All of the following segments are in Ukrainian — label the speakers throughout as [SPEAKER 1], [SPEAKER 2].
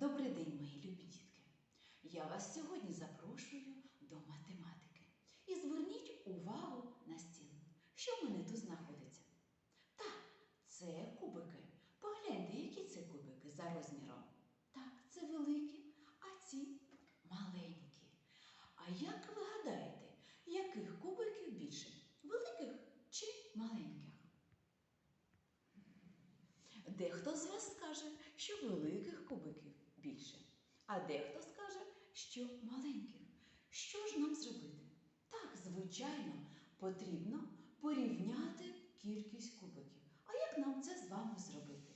[SPEAKER 1] Добрий день, мої любі дітки! Я вас сьогодні запрошую до математики. І зверніть увагу на стіл. Що в мене тут знаходиться? Так, це кубики. Погляньте, які це кубики за розміром. Так, це великі, а ці маленькі. А як ви гадаєте, яких кубиків більше? Великих чи маленьких? Дехто з вас скаже, що великих більше, а дехто скаже, що маленьким. Що ж нам зробити? Так, звичайно, потрібно порівняти кількість кубиків. А як нам це з вами зробити?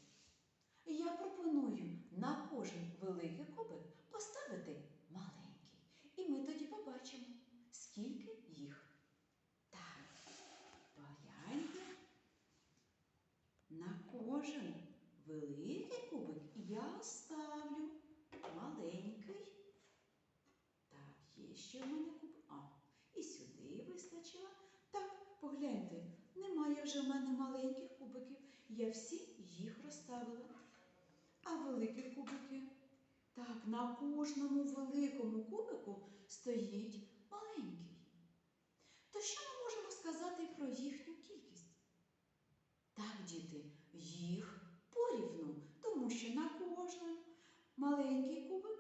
[SPEAKER 1] Я пропоную на кожен великий кубик поставити маленький. І ми тоді побачимо, скільки їх. Так, погляньте. На кожен великий кубик я ставлю маленький. Так, є ще в мене кубик. А, і сюди вистачило. Так, погляньте, немає вже в мене маленьких кубиків. Я всі їх розставила. А великі кубики? Так, на кожному великому кубику стоїть маленький. То що ми можемо сказати про їхню кількість? Так, діти, їх порівну, тому що на кожен маленький кубик,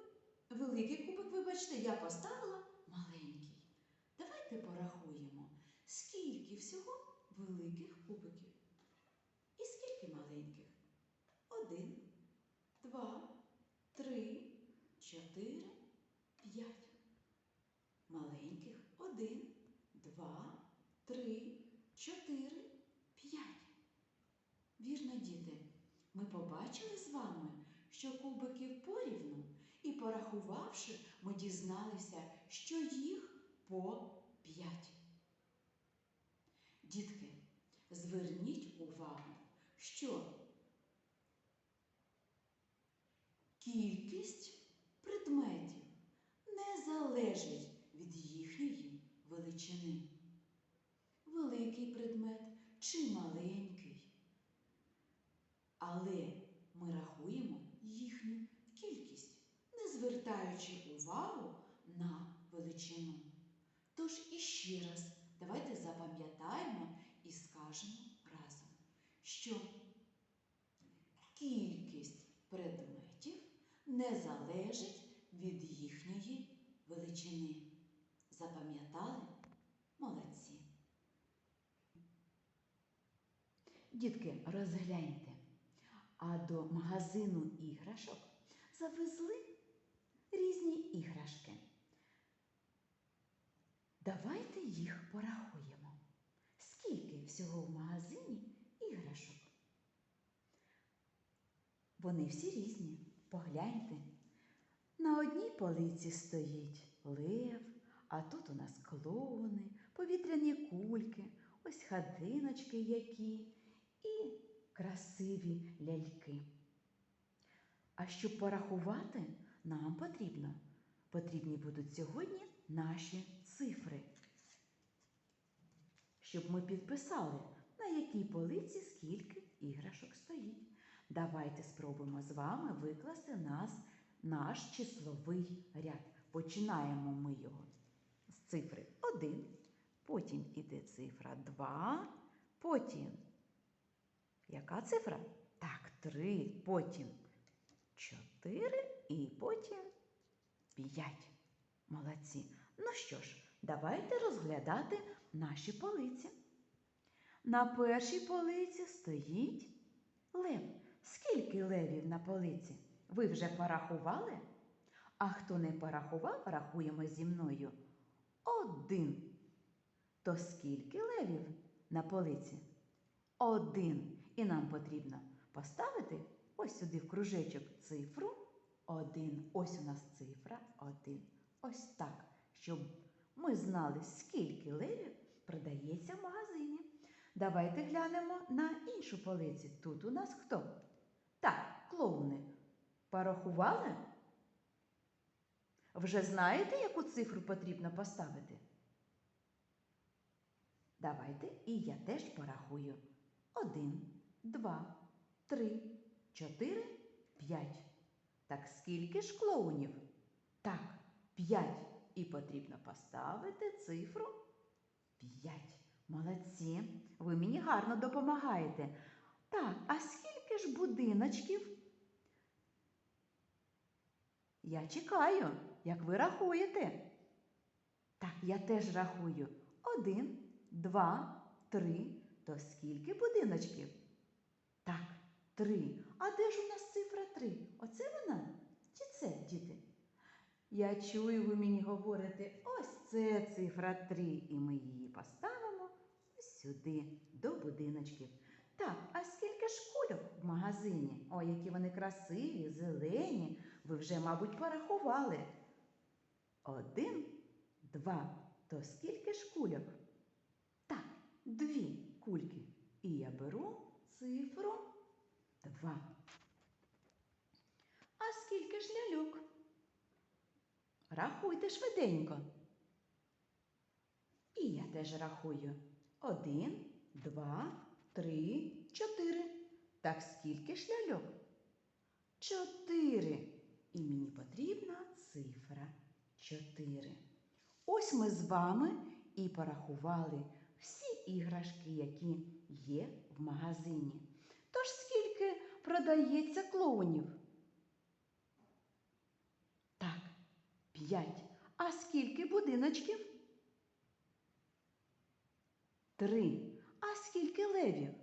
[SPEAKER 1] великий кубик, вибачте, я поставила маленький. Давайте порахуємо, скільки всього великих кубиків і скільки маленьких. Один, два, три, чотири, п'ять. Маленьких один, два, три, чотири, п'ять. Вірно, діти, ми побачили з вами, що кубиків порівну, і порахувавши, ми дізналися, що їх по п'ять. Дітки, зверніть увагу, що кількість предметів не залежить від їхньої величини. Великий предмет чи маленький. Але ми рахуємо їхню кількість, не звертаючи увагу на величину. Тож іще раз давайте запам'ятаємо і скажемо разом, що кількість предметів не залежить від їхньої величини. Запам'ятали? Молодці. Дітки, розгляньте, а до магазину іграшок завезли різні іграшки. Давайте їх порахуємо. Скільки всього в магазині іграшок? Вони всі різні. Погляньте. На одній полиці стоїть лев, а тут у нас клоуни, повітряні кульки, ось хатиночки які і красиві ляльки. А щоб порахувати, нам потрібно, потрібні будуть сьогодні наші цифри. Щоб ми підписали, на якій полиці скільки іграшок стоїть. Давайте спробуємо з вами викласти нас, наш числовий ряд. Починаємо ми його з цифри 1, потім іде цифра 2, потім яка цифра? Так, 3, потім 4 і потім 5. Молодці. Ну що ж, давайте розглядати наші полиці. На першій полиці стоїть лев. Скільки левів на полиці? Ви вже порахували? А хто не порахував, рахуємо зі мною. Один. То скільки левів на полиці? Один. І нам потрібно поставити ось сюди в кружечок цифру один. Ось у нас цифра один. Ось так, щоб ми знали, скільки левів продається в магазині. Давайте глянемо на іншу полиці. Тут у нас хто? Клоуни. Порахували? Вже знаєте, яку цифру потрібно поставити? Давайте і я теж порахую. Один, два, три, чотири, п'ять. Так скільки ж клоунів? Так, п'ять. І потрібно поставити цифру п'ять. Молодці. Ви мені гарно допомагаєте. Так, а скільки ж будиночків? Я чекаю, як ви рахуєте. Так, я теж рахую. Один, два, три. То скільки будиночків? Так, три. А де ж у нас цифра три? Оце вона? Чи це, діти? Я чую, ви мені говорите, ось це цифра три, і ми її поставимо сюди, до будиночків. Так, а скільки ж кульок в магазині? Ой, які вони красиві, зелені. Ви вже, мабуть, порахували. Один, два. То скільки ж кульок? Так, дві кульки. І я беру цифру два. А скільки ж ляльок? Рахуйте швиденько. І я теж рахую. Один, два, три, чотири. Так скільки ж ляльок? Чотири. І мені потрібна цифра чотири. Ось ми з вами і порахували всі іграшки, які є в магазині. Тож скільки продається клоунів? Так, п'ять. А скільки будиночків? Три. А скільки левів?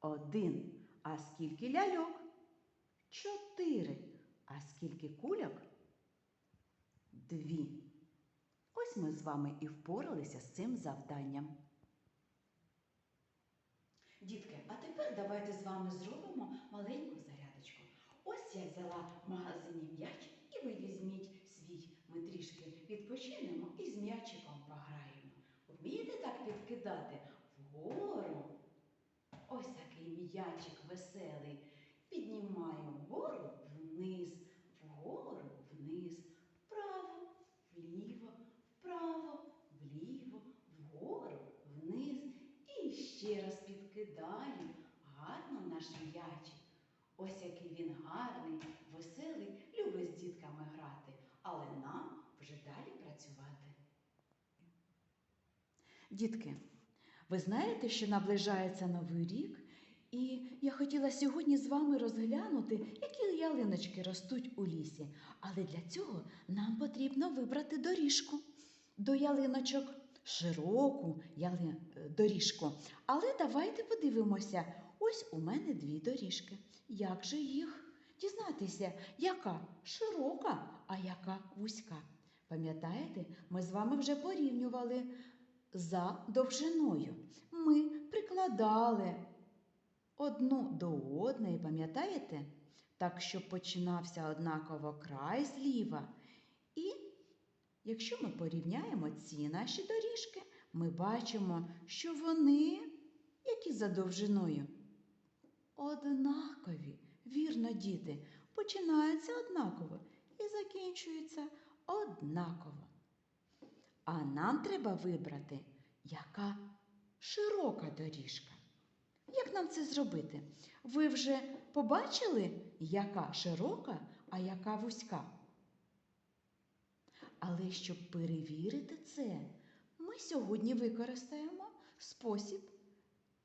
[SPEAKER 1] Один. А скільки ляльок? Чотири. А скільки кульок? Дві. Ось ми з вами і впоралися з цим завданням. Дітки, а тепер давайте з вами зробимо маленьку зарядочку. Ось я взяла в магазині м'яч, і ви візьміть свій. Ми трішки відпочинемо і з м'ячиком пограємо. Вмієте так підкидати вгору? Ось такий м'ячик веселий. Піднімаємо вгору вниз, вгору вниз, вправо, вліво, вправо, вліво, вгору, вниз. І ще раз підкидаю гарно наш м'ячик. Ось який він гарний, веселий, любить з дітками грати, але нам вже далі працювати. Дітки, ви знаєте, що наближається новий рік, і я хотіла сьогодні з вами розглянути, які ялиночки ростуть у лісі. Але для цього нам потрібно вибрати доріжку до ялиночок, широку яли... е, доріжку. Але давайте подивимося. Ось у мене дві доріжки. Як же їх дізнатися, яка широка, а яка вузька? Пам'ятаєте, ми з вами вже порівнювали за довжиною. Ми прикладали одну до одної, пам'ятаєте? Так, щоб починався однаково край зліва. І якщо ми порівняємо ці наші доріжки, ми бачимо, що вони, які за довжиною, однакові. Вірно, діти, починаються однаково і закінчуються однаково. А нам треба вибрати, яка широка доріжка. Як нам це зробити? Ви вже побачили, яка широка, а яка вузька? Але щоб перевірити це, ми сьогодні використаємо спосіб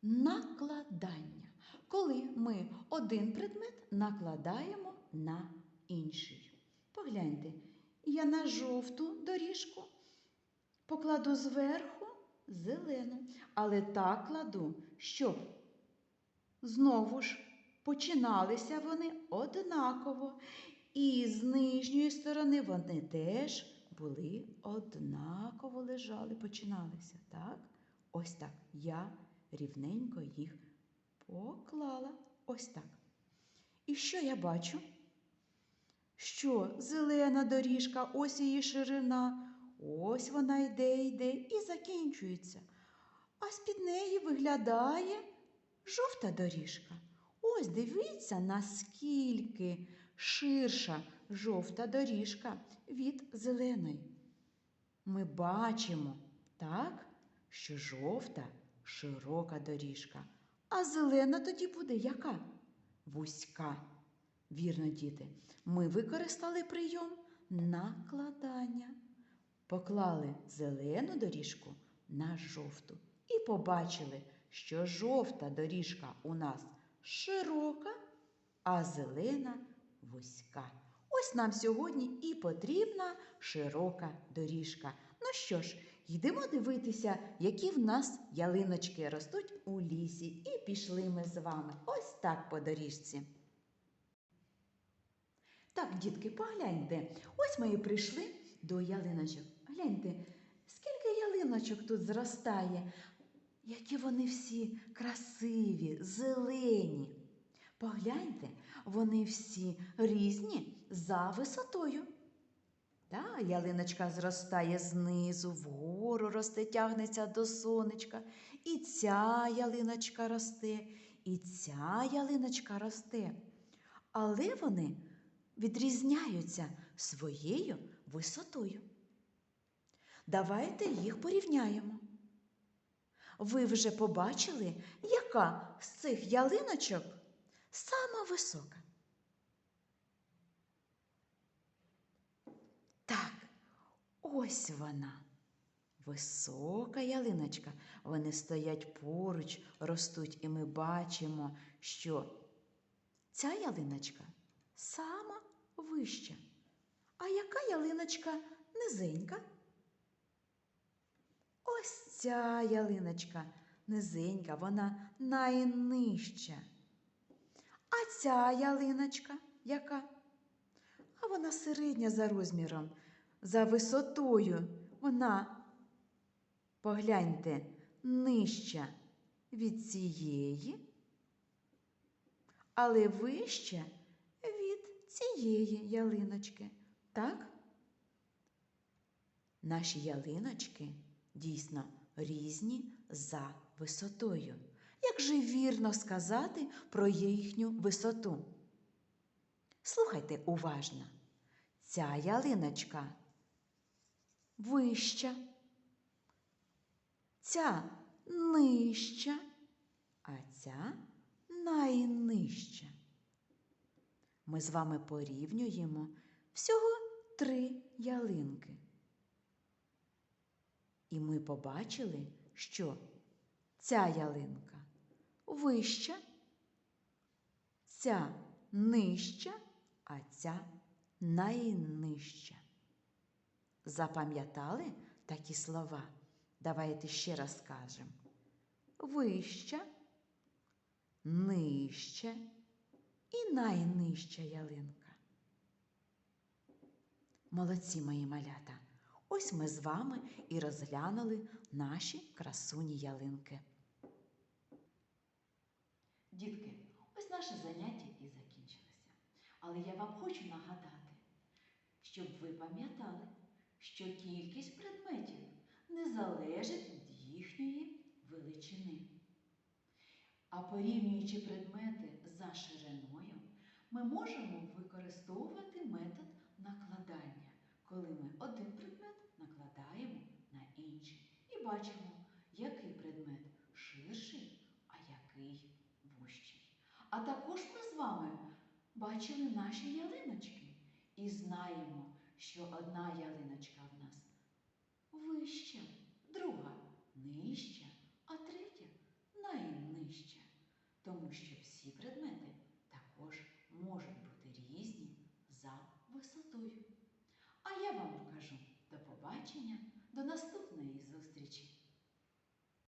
[SPEAKER 1] накладання, коли ми один предмет накладаємо на інший. Погляньте, я на жовту доріжку покладу зверху зелену, але так кладу, щоб знову ж починалися вони однаково. І з нижньої сторони вони теж були однаково лежали, починалися. Так? Ось так. Я рівненько їх поклала. Ось так. І що я бачу? Що зелена доріжка, ось її ширина, ось вона йде, йде і закінчується. А з-під неї виглядає жовта доріжка. Ось дивіться, наскільки ширша жовта доріжка від зеленої. Ми бачимо, так, що жовта широка доріжка, а зелена тоді буде яка? Вузька. Вірно, діти, ми використали прийом накладання. Поклали зелену доріжку на жовту і побачили, що жовта доріжка у нас широка, а зелена вузька. Ось нам сьогодні і потрібна широка доріжка. Ну що ж, йдемо дивитися, які в нас ялиночки ростуть у лісі. І пішли ми з вами ось так по доріжці. Так, дітки, погляньте, ось ми і прийшли до ялиночок. Гляньте, скільки ялиночок тут зростає, які вони всі красиві, зелені. Погляньте, вони всі різні за висотою. Та ялиночка зростає знизу, вгору росте, тягнеться до сонечка. І ця ялиночка росте, і ця ялиночка росте. Але вони відрізняються своєю висотою. Давайте їх порівняємо. Ви вже побачили, яка з цих ялиночок сама висока? Так, ось вона. Висока ялиночка. Вони стоять поруч, ростуть, і ми бачимо, що ця ялиночка сама вища. А яка ялиночка низенька? Ось ця ялиночка низенька, вона найнижча. А ця ялиночка яка? А вона середня за розміром, за висотою. Вона, погляньте, нижча від цієї, але вища від цієї ялиночки. Так? Наші ялиночки дійсно різні за висотою. Як же вірно сказати про їхню висоту? Слухайте уважно. Ця ялиночка вища, ця нижча, а ця найнижча. Ми з вами порівнюємо всього три ялинки. І ми побачили, що ця ялинка вища, ця нижча, а ця найнижча. Запам'ятали такі слова? Давайте ще раз скажемо. Вища, нижча і найнижча ялинка. Молодці мої малята! Ось ми з вами і розглянули наші красуні ялинки. Дітки, ось наше заняття і закінчилося. Але я вам хочу нагадати, щоб ви пам'ятали, що кількість предметів не залежить від їхньої величини. А порівнюючи предмети за шириною, ми можемо використовувати метод накладання, коли ми один предмет накладаємо на інший і бачимо, який предмет ширший, а який вущий. А також ми з вами бачили наші ялиночки і знаємо, що одна ялиночка в нас вища, друга нижча, а третя найнижча. Тому що всі предмети також можуть я вам покажу до побачення, до наступної зустрічі.